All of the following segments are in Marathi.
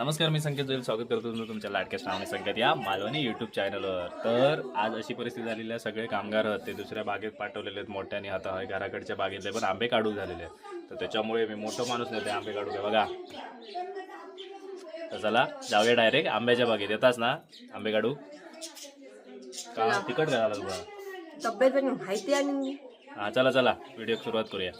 नमस्कार मी संकेत जोईल. स्वागत करतो तुमचं तुमच्या लाडक्या श्रावणी संकेत या मालवणी यूट्यूब चॅनलवर तर आज अशी परिस्थिती झालेली आहे सगळे कामगार आहेत ते दुसऱ्या बागेत पाठवलेले आहेत मोठ्याने हाता आहे घराकडच्या बागेतले पण आंबे काढू झालेले आहेत. तर त्याच्यामुळे मी मोठं माणूस नाही ते आंबे काढू घ्या. बघा. तर चला जाऊया डायरेक्ट आंब्याच्या बागेत. येताच ना? आंबे काढू? का? तिकट काय झालं तुला. तब्येत माहिती आणि हा चला चला. व्हिडिओ सुरुवात करूया.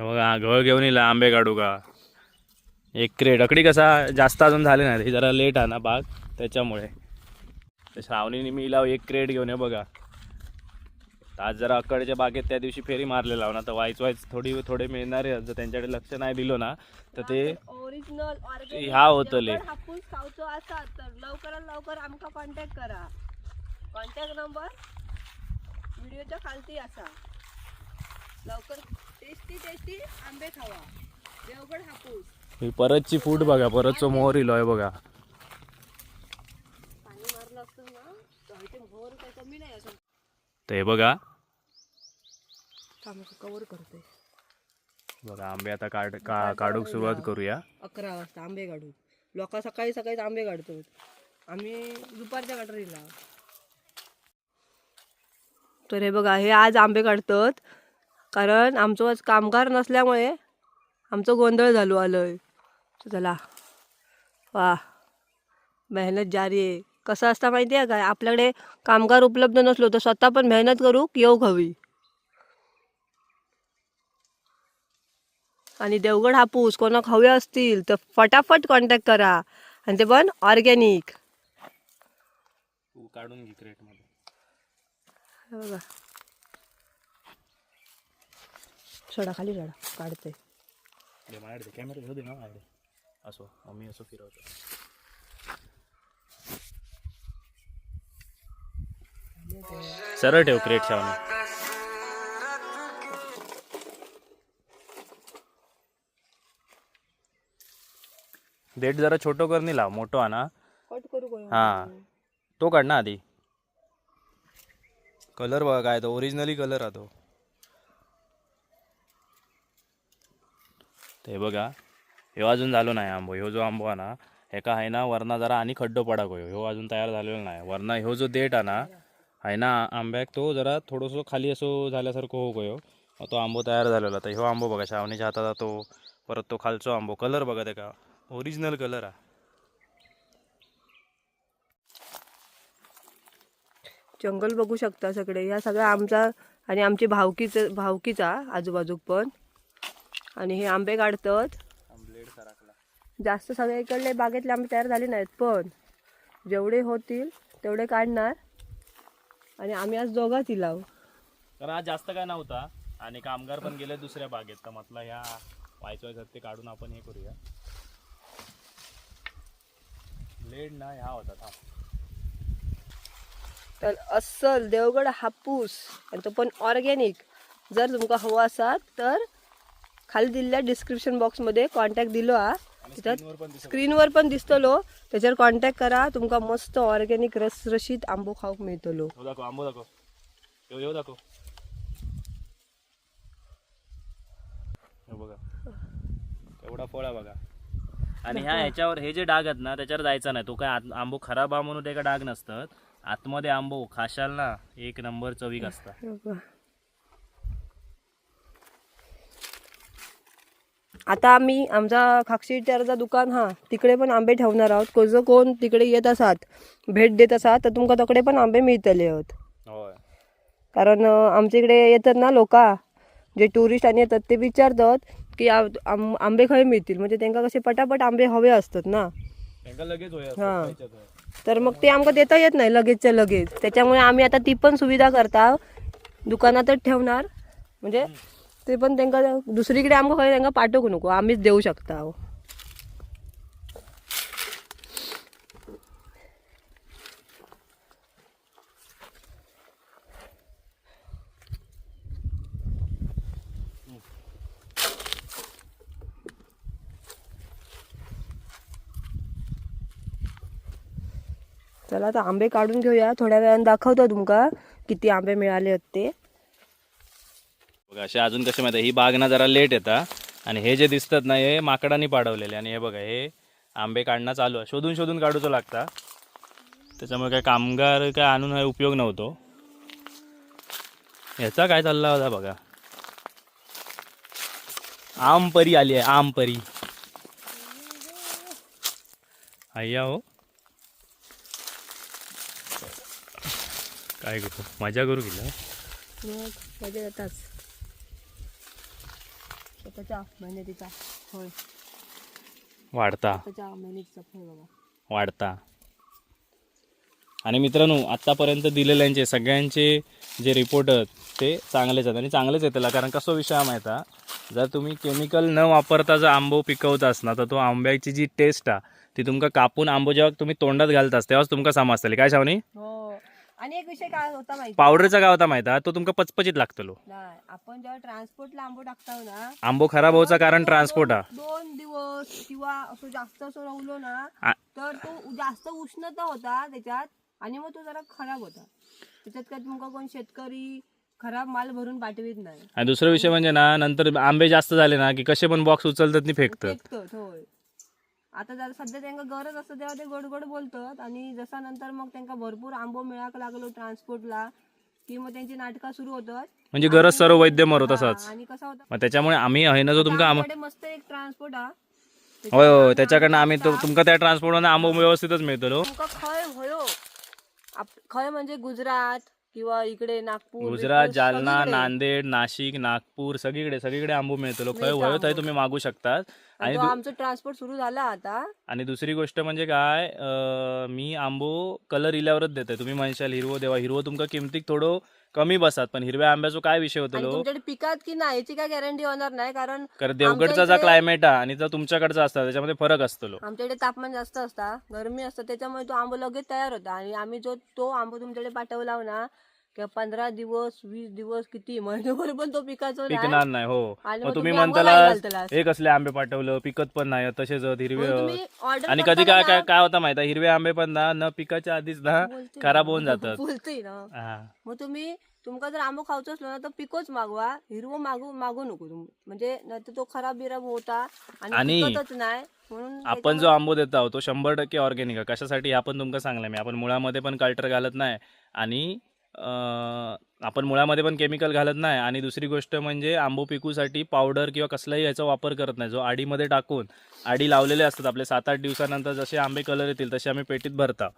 बघा गळ घेऊन येईल आंबे काढू का एक क्रेट अकडी कसा जास्त अजून झाले नाही ही जरा लेट आहे ना बाग त्याच्यामुळे. तर श्रावणीने मी लाव एक क्रेट घेऊन ये बघा. आज जरा अक्कडच्या बागेत त्या दिवशी फेरी मारलेला ना तर वाईच वाईच थोडी थोडे मिळणारे. जर त्यांच्याकडे लक्ष नाही दिलं ना तर ते ओरिजिनल ह्या होतले हापूस खावचो असा तर लवकरात लवकर आमका कॉन्टॅक्ट करा. कॉन्टॅक्ट नंबर व्हिडिओच्या खालती असा. टेस्टी टेस्टी आंबे खावा. देवगड हापूस. ही परतची फूट बघा परतचं मोहर इलोय बघा. पाणी मारलं असतं ना तर इथे मोहर काही कमी नाही असं तर हे बघा. कवर करतोय. बघा आंबे आता काढ का काढूक सुरुवात करूया. अकरा वाजता आंबे काढू लोक सकाळी सकाळीच आंबे काढतो आम्ही दुपारच्या गटारीला. तर हे बघा हे आज आंबे काढतात. कारण आमचो आज कामगार नसल्यामुळे आमचं गोंधळ झालो आलोय. तर चला. वा मेहनत जारी आहे. कसं असतं माहिती आहे काय आपल्याकडे कामगार उपलब्ध नसलो तर स्वतः पण मेहनत करू येऊ हवी आणि देवगड हापूस कोणाक हवे असतील तर फटाफट कॉन्टॅक्ट करा. आणि ते पण ऑर्गॅनिक काढून घे बघा. सोडा खाली सोडा. काढते माझ्याकडे कॅमेरा घेऊ दे ना माझ्याकडे असो मम्मी असो फिरवतो. सरळ ठेव क्रेट शावणी देठ जरा छोटो कर नाही लाव मोठो आणा. कट करू का हा. तो काढ ना आधी. कलर बघा काय तो ओरिजिनली कलर हा तो. हे बघा ह्यो अजून झालो नाही आंबो. ह्यो जो आंबो आहे ना हेका आहे ना वरना जरा आणि खड्डो पडाक होयो. ह्यो अजून तयार झालेलो नाही. वरना ह्यो जो देठ आहे ना आहे ना आंब्याक तो जरा थोडंसं खाली असो झाल्यासारखं हो गयो तो आंबो तयार झालेला. तर ह्यो आंबो बघा श्रावणीच्या हातात तो परत तो खालचो आंबो. कलर बघा त्याका ओरिजिनल कलर हा जंगल बघू शकता सगळे. ह्या सगळ्या आमचा आणि आमची भावकीच भावकीचा आजूबाजूक पण. आणि हे आंबे काढतात जास्त सगळे इकडले बागेतले आंबे तयार झाले नाहीत पण जेवढे होतील तेवढे काढणार. आणि आम्ही आज दोघाच लावू कारण आज जास्त काय नव्हता. आणि कामगार पण गेले दुसऱ्या बागेत. तर म्हटलं ह्या वायचवायचं ते काढून आपण हे करूया. ब्लेड ना ह्या होता हा तर अस्सल देवगड हापूस आणि तो पण ऑर्गॅनिक. जर तुमका हवा असात तर खाली दिलेल्या डिस्क्रिप्शन बॉक्समध्ये कॉन्टॅक्ट दिलो हा. तिथं स्क्रीनवर पण दिसतलो त्याच्यावर कॉन्टॅक्ट करा. तुमका मस्त ऑर्गॅनिक रसरशीत आंबो खाऊक मिळतलो हो दाखव आंबो दाखव. येऊ येऊ दाखव. हे बघा. एवढा फळ बघा. आणि ह्या ह्याच्यावर हे जे डाग आहेत ना त्याच्यावर जायचं नाही. तो काय आंबो खराब आहे म्हणून त्याला डाग नसतात. आतमध्ये आंबो खाशाल ना एक नंबर चवीक असता आता आम्ही आमचा खाक्षी चारचा दुकान हा तिकडे पण आंबे ठेवणार आहोत. कोण जो कोण तिकडे येत असात भेट देत असात तर तुमका तकडे पण आंबे मिळतले आहेत. कारण आमच्या इकडे येतात ना लोका जे टुरिस्ट आणि येतात ते विचारतात की आंबे खंय मिळतील? म्हणजे त्यांना कसे पटापट आंबे हवे असतात ना. हा. तर मग ते आमका देता येत नाही लगेचच्या लगेच. त्याच्यामुळे आम्ही आता ती पण सुविधा करता दुकानातच ठेवणार. म्हणजे ते पण त्यांना दुसरीकडे आमकां खंय त्यांना पाठवू नको. आम्हीच देऊ शकता चला आता आंबे काढून घेऊया. थोड्या वेळानं दाखवतो तुमका किती आंबे मिळाले आहेत ते बघा असे अजून कसे माहिती आहे, ही बाग ना जरा लेट येतात आणि हे जे दिसतात ना हे माकडांनी पाडवलेले. आणि हे बघा हे आंबे काढणं चालू आहे. शोधून शोधून काढूचं लागता. त्याच्यामुळे काय कामगार काय आणून काय उपयोग नव्हतो. ह्याचा काय चालला होता बघा. आमपरी आली आहे आमपरी आय्या हो. काय करू? मजा करू गेला मजा येतात स्वतःच्या मेहनतीचा होय. वाढता. स्वतःच्या मेहनतीचा फळ बघा. वाढता. आणि मित्रांनो आत्तापर्यंत दिलेल्यांचे सगळ्यांचे जे रिपोर्ट आहेत ते चांगलेच आहेत आणि चांगलेच येतील कारण कसं विषय हा माहिती? जर तुम्ही केमिकल न वापरता जर आंबो पिकवतास ना तर तो आंब्याची जी टेस्ट आहे ती तुमका कापून आंबो जेव्हा तुम्ही तोंडात घालतास तेव्हाच तुमका समजतली काय शावनी? हो. आणि एक विषय काय होता माहिती पावडरचा काय होता माहिती? तो तुमका पचपचित लागतलो. नाही आपण जेव्हा ट्रान्सपोर्टला आंबो टाकताव ना आंबो खराब होऊचा कारण ट्रान्सपोर्ट हा दोन दिवस किंवा असं जास्त असं राहिलो ना तर तो जास्त उष्णता होता त्याच्यात आणि मग तो जरा खराब होता. त्याच्यात काय तुमका कोण शेतकरी खराब माल भरून पाठवित नाही. आणि दुसरा विषय म्हणजे ना नंतर आंबे जास्त झाले ना की कसे पण बॉक्स उचलतात आणि फेकतात होय. आता जर सध्या त्यांना गरज असतं तेव्हा ते गोड गोड बोलतात. आणि जसा नंतर मग त्यांना भरपूर आंबो मिळाक लागलो ट्रान्सपोर्टला की मग त्यांची नाटकं सुरू होतात. म्हणजे गरज सर्व वैद्य मरो तसाच आणि कसा होता? मग त्याच्यामुळे आम्ही आहे ना जो तुमका आमच्याकडे मस्त एक ट्रान्सपोर्ट हा. होय होय त्याच्याकडनं आम्ही तो तुमका त्या ट्रान्सपोर्टमध्ये आंबो व्यवस्थितच मिळतो तुमका खय आप- खय म्हणजे गुजरात किंवा इकडे नागपूर गुजरात जालना सगळीकडे. नांदेड नाशिक नागपूर सगळीकडे सगळीकडे आंबो मिळतो खय मिळतं आंबो. तुम्ही मागू शकतात आणि आणि तो दु- आमचं ट्रान्सपोर्ट सुरू झाला आता आणि दुसरी गोष्ट म्हणजे काय अं, मी आंबो कलर इल्यावरच देते तुम्ही म्हणशाल हिरवो देवा हिरवो तुमका किमतीक थोडं कमी बसतात पण हिरव्या आंब्याचा काय विषय होतो आणि लो? तुमच्याकडे पिकात की नाही याची काय गॅरंटी होणार नाही कारण कारण देवगडचा जो क्लायमेट आहे आणि जो तुमच्याकडचा असता त्याच्यामध्ये फरक असतो लो. आमच्याकडे तापमान जास्त असता गरमी असतं त्याच्यामुळे तो आंबा लगेच तयार होता. आणि आम्ही जो तो आंबा तुमच्याकडे पाठवला ना किंवा पंधरा दिवस वीस दिवस किती? महिन्याभर पण तो पिकाचो नाही. पिकणार नाही हो. आणि मग मग तुम्ही तुम्ही आंबो म्हणताला नाही घालतलास. हे कसले आंबे पाठवलं? पिकत पण नाही तसेच हिरवे म्हणून. तुम्ही आणि कधी काय काय काय होता माहिती हिरवे आंबे पण ना न पिकाच्या आधीच ना बोलते खराब ना. होऊन जातात. बोलते ना. हा. मग तुम्ही तुमका जर आंबो खावचो असलो ना तर पिकोच मागवा. हिरवो मागू मागू नको तुम्ही म्हणजे नाहीतर तो खराब बिराब होता आणि आणि पिकतच नाही. म्हणून आपण जो आंबो देत आहोत तो शंभर टक्के ऑर्गॅनिक आहे. कशासाठी आपण तुमका सांगलं मी. आपण मुळामध्ये पण कल्टर घालत नाही. आणि आपण मुळामध्ये पण केमिकल घालत नाही. आणि दुसरी गोष्ट म्हणजे आंबो पिकूसाठी पावडर किंवा कसलाही याचा वापर करत नाही. जो आडीमध्ये टाकून आडी लावलेले असतात आपले सात आठ दिवसानंतर जसे आंबे कलर येतील तसे आम्ही पेटीत भरता.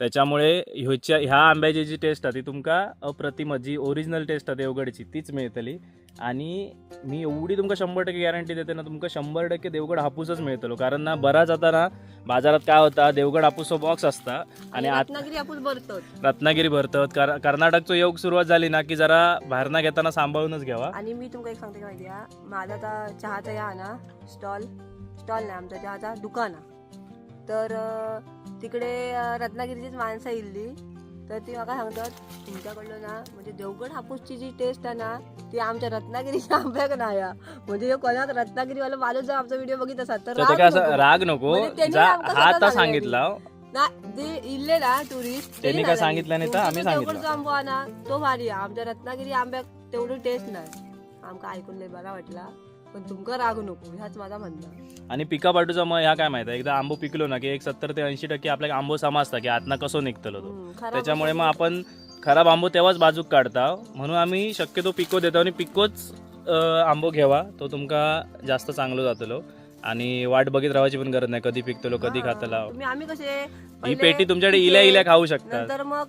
त्याच्यामुळे ह्याच्या ह्या आंब्याची जी टेस्ट आहे ती तुमका अप्रतिम जी ओरिजिनल टेस्ट आहे देवगडची तीच मिळतली. आणि मी एवढी तुमका शंभर टक्के गॅरंटी देते ना तुमका शंभर टक्के देवगड हापूसच मिळतलो. कारण ना बराच आता ना बाजारात काय होता देवगड हापूसचा बॉक्स असता. आणि रत्नागिरी आपण भरतात. रत्नागिरी भरतात. कर कर्नाटकचं योग सुरुवात झाली ना की जरा बाहेरना घेताना सांभाळूनच घ्यावा. आणि मी तुमका एक सांगते माहिती माझा आता चहाचा या ना स्टॉल स्टॉल नाही आमचा चहाचा दुकान आहे. तर तिकडे रत्नागिरीचीच माणसं इल्ली तर ती मला सांगतात तुमच्याकडलं ना म्हणजे देवगड हापूसची जी टेस्ट आहे ना ती आमच्या रत्नागिरीच्या आंब्याक नाही. म्हणजे हे कोणाक रत्नागिरीवाला माणूस जर आमचा व्हिडिओ बघित असाल तर राग असं नको. राग नको म्हणजे हा आता सांगितलं. सांगितला ना जे इल्ले ना टुरिस्ट त्यांनी काय सांगितलं नाही तर आम्ही सांगितलं. आंबो ना तो भारी आमच्या रत्नागिरी आंब्याक तेवढी टेस्ट नाही आमका ऐकून लय बरा वाटला पण तुमका राग नको ह्याच माझा म्हणणं. आणि पिका पाटूचा मग ह्या काय माहिती आहे? एकदा आंबो पिकलो ना की एक सत्तर ते ऐंशी टक्के आपल्याला आंबो समजता की आतना कसो निघतलो तो. हम्म, खराब त्याच्यामुळे मग आपण खराब आंबो तेव्हाच बाजूक काढता. म्हणून आम्ही शक्यतो पिको देतो आणि पिकोच अं, आंबो घ्यावा तो तुमका जास्त चांगलो जातलो. आणि वाट बघित राहायची पण गरज नाही कधी पिकतलो कधी हा, खातला. तुम्ही आम्ही कसे ही पहिले पेटी तुमच्याकडे इल्या इल्या खाऊ शकतात. नंतर मग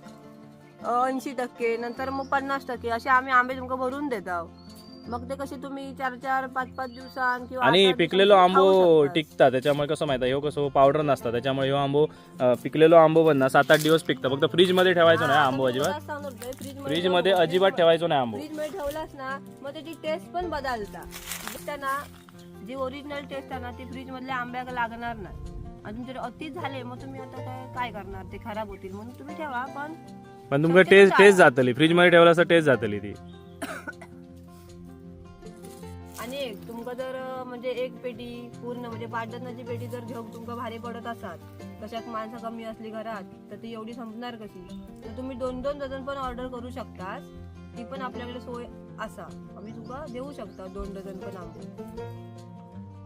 ऐंशी टक्के नंतर मग पन्नास टक्के असे आम्ही आंबे तुमका भरून देत मग ते कसे तुम्ही चार चार पाच पाच दिवसांत किंवा आणि पिकलेलो दिवसांत आंबो खाऊ शकता. टिकता त्याच्यामुळे कसं माहिती ह्यो कसं पावडर नसता त्याच्यामुळे ह्यो आंबो अं, पिकलेलो आंबो पण ना सात आठ दिवस पिकता. फक्त फ्रीजमध्ये ठेवायचो नाही हा, आंबो अजिबात. तुलाच सांगत होते, फ्रीजमध्ये फ्रीजमध्ये अजिबात ठेवायचो नाही आंबो. फ्रीजमध्ये ठेवलास ना मग त्याची टेस्ट पण बदलता. त्यांना जी ओरिजिनल टेस्ट आहे ना ती फ्रीज मधल्या आंब्याला लागणार नाही. आणि तुमचे अति झाले मग तुम्ही आता काय काय करणार? ते खराब होतील. म्हणून तुम्ही ठेवा पण पण तुमका टेस्ट. टेस्ट जातली. फ्रीजमध्ये ठेवला असं टेस्ट जातली ती. आणि एक तुमका जर म्हणजे एक पेटी पूर्ण म्हणजे पाच डझनाची पेटी जर घेऊन तुमका भारी पडत असाल तशात माणसं कमी असली घरात तर ती एवढी संपणार कशी? तर तुम्ही दोन दोन डझन पण ऑर्डर करू शकता ती पण आपल्याकडे सोय असा. आम्ही तुका देऊ शकता दोन डझन पण आंबे.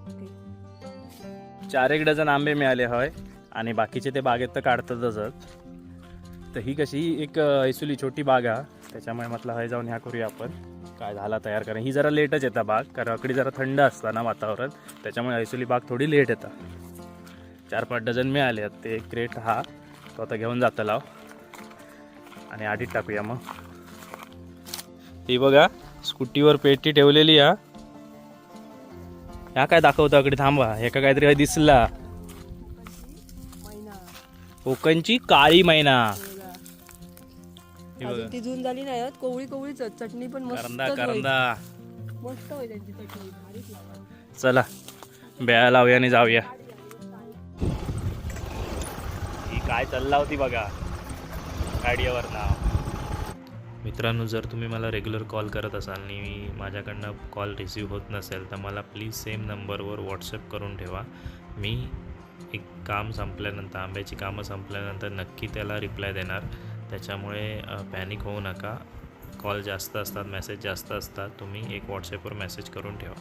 ओके. चार एक डझन आंबे मिळाले हय आणि बाकीचे ते बागेत तर काढतातच. तर ही कशी एक ऐसुली छोटी बाग आहे त्याच्यामुळे म्हटलं हय जाऊन ह्या करूया आपण. काय झाला तयार करा ही जरा लेटच येतात बाग कारण अकडी जरा थंड असतं ना वातावरण. त्याच्यामुळे ऐसुली बाग थोडी लेट येतात चार पाच डझन मिळाले ते एक क्रेट हा तो आता घेऊन जातो लाव. आणि आधीच टाकूया मग. ती बघा स्कूटीवर पेटी ठेवलेली या ह्या काय दाखवतो अकडे? थांबा एका काहीतरी काय दिसला? कोकणची काळी मैना. अजून ती जून झाली नाही आहेत कोवळी कोवळीच आहेत. चटणी पण मस्त करंदा करंदा. मस्त होईल त्यांची चटणी. भारीच. चला बेळा लावूया आणि जाऊया. ही काय चालला होती बघा. गाडीवर नाव. मित्रांनो जर तुम्ही मला रेग्युलर कॉल करत असाल आणि माझ्याकडनं कॉल रिसीव होत नसेल तर मला प्लीज सेम नंबरवर व्हॉट्सअप करून ठेवा. मी एक काम संपल्यानंतर आंब्याची कामं संपल्यानंतर नक्की त्याला रिप्लाय देणार. त्याच्यामुळे पॅनिक होऊ नका. कॉल जास्त असतात मेसेज जास्त असतात. तुम्ही एक व्हॉट्सअपवर मेसेज करून ठेवा.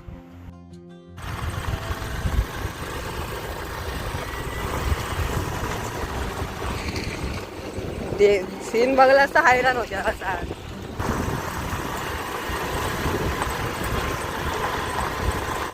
ते सीन बघला असता हैराण होत्या. असा